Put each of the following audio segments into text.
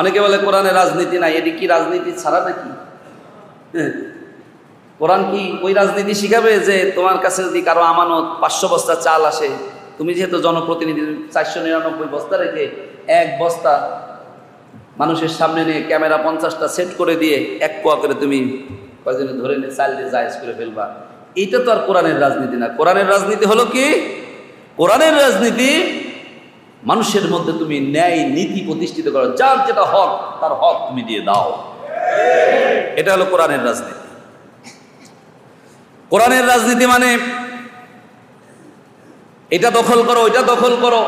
অনেকে বলে কোরআনে রাজনীতি নাই, এটি কি রাজনীতি ছাড়া নাকি? হ্যাঁ। কোরআন কি ওই রাজনীতি শিখাবে যে তোমার কাছে যদি কারও আমানত পাঁচশো বস্তা চাল আসে, তুমি যেহেতু জনপ্রতিনিধি, চারশো নিরানব্বই বস্তা রেখে এক বস্তা মানুষের সামনে নিয়ে ক্যামেরা পঞ্চাশটা সেট করে দিয়ে এক পোয়া করে তুমি কয়জনে ধরে নিয়ে চাল দিয়ে জায়েজ করে ফেলবা। এইটা তো আর কোরআনের রাজনীতি না। কোরআনের রাজনীতি হলো কি? কোরআনের রাজনীতি মানুষের মধ্যে তুমি ন্যায় নীতি প্রতিষ্ঠিত করো। যার যেটা হক, তার হক তুমি দিয়ে দাও। এটা হলো কোরআনের রাজনীতি। কোরআনের রাজনীতি মানে এটা দখল করো, ওইটা দখল করো।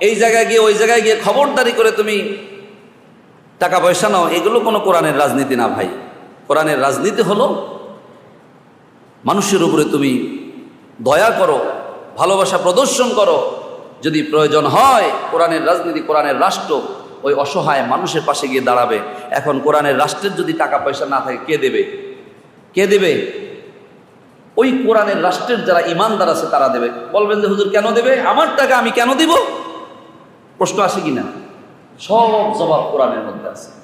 এই জায়গায় গিয়ে, ওই জায়গায় গিয়ে খবরদারি করে তুমি টাকা পয়সা নাও, এগুলো কোনো কোরআনের রাজনীতি না ভাই। কোরআনের রাজনীতি হলো মানুষের উপরে তুমি দয়া করো, ভালোবাসা প্রদর্শন করো যদি প্রয়োজন হয়, কোরআনের রাজনীতি কোরআনের রাষ্ট্র, ওই অসহায় মানুষের পাশে গিয়ে দাঁড়াবে। এখন কোরআনের রাষ্ট্রের যদি টাকা পয়সা না থাকে, কে দেবে? কে দেবে? ওই কোরআনের রাষ্ট্রের যারা ইমানদার আছে, তারা দেবে। বলবেন যে, হুজুর, কেন দেবে? আমার টাকা আমি কেন দিব? প্রশ্ন আসে কিনা? সব জবাব কোরআনের মধ্যে আছে।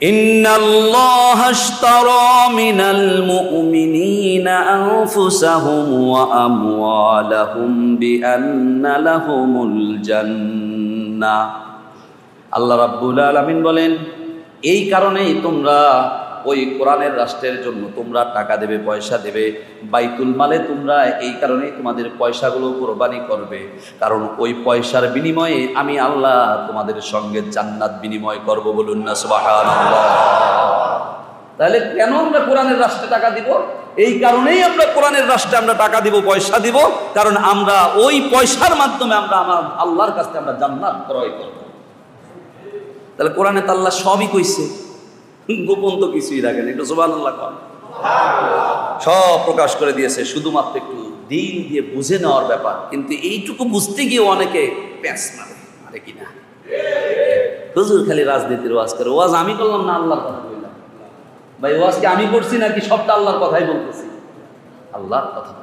إن الله اشترى من المؤمنين أنفسهم وأموالهم بأن لهم الجنة আল্লাহ রাব্বুল আলামিন বলেন এই কারণেই তোমরা ওই কোরআনের রাষ্ট্রের জন্য তোমরা টাকা দেবে, পয়সা দেবে। বাইতুল মালে তোমরা এই কারণেই তোমাদের পয়সাগুলো কোরবানি করবে। কারণ ওই পয়সার বিনিময়ে আমি আল্লাহ তোমাদের সঙ্গে জান্নাত বিনিময় করব বলুন না তাহলে কেন আমরা কোরআনের রাষ্ট্রে টাকা দিব? এই কারণেই আমরা কোরআনের রাষ্ট্রে আমরা টাকা দিব, পয়সা দিব। কারণ আমরা ওই পয়সার মাধ্যমে আমরা আমার আল্লাহর কাছ আমরা জান্নাত ক্রয় করব। তাহলে কোরআনে তো আল্লাহ সবই কইছে। গোপন তো কিছুই রাখেন একটু আল্লাহ সব প্রকাশ করে দিয়েছে, শুধুমাত্র একটু দিন দিয়ে বুঝে নেওয়ার ব্যাপার। কিন্তু এইটুকু বুঝতে গিয়ে অনেকে প্যাঁচ মারে মারে কিনা? হুজুর খালি রাজনীতির ওয়াজ করে, ওয়াজ আমি করলাম না আল্লাহর কথা বললাম? ভাই ওয়াজকে আমি করছি নাকি সবটা আল্লাহর কথাই বলতেছি? আল্লাহর কথা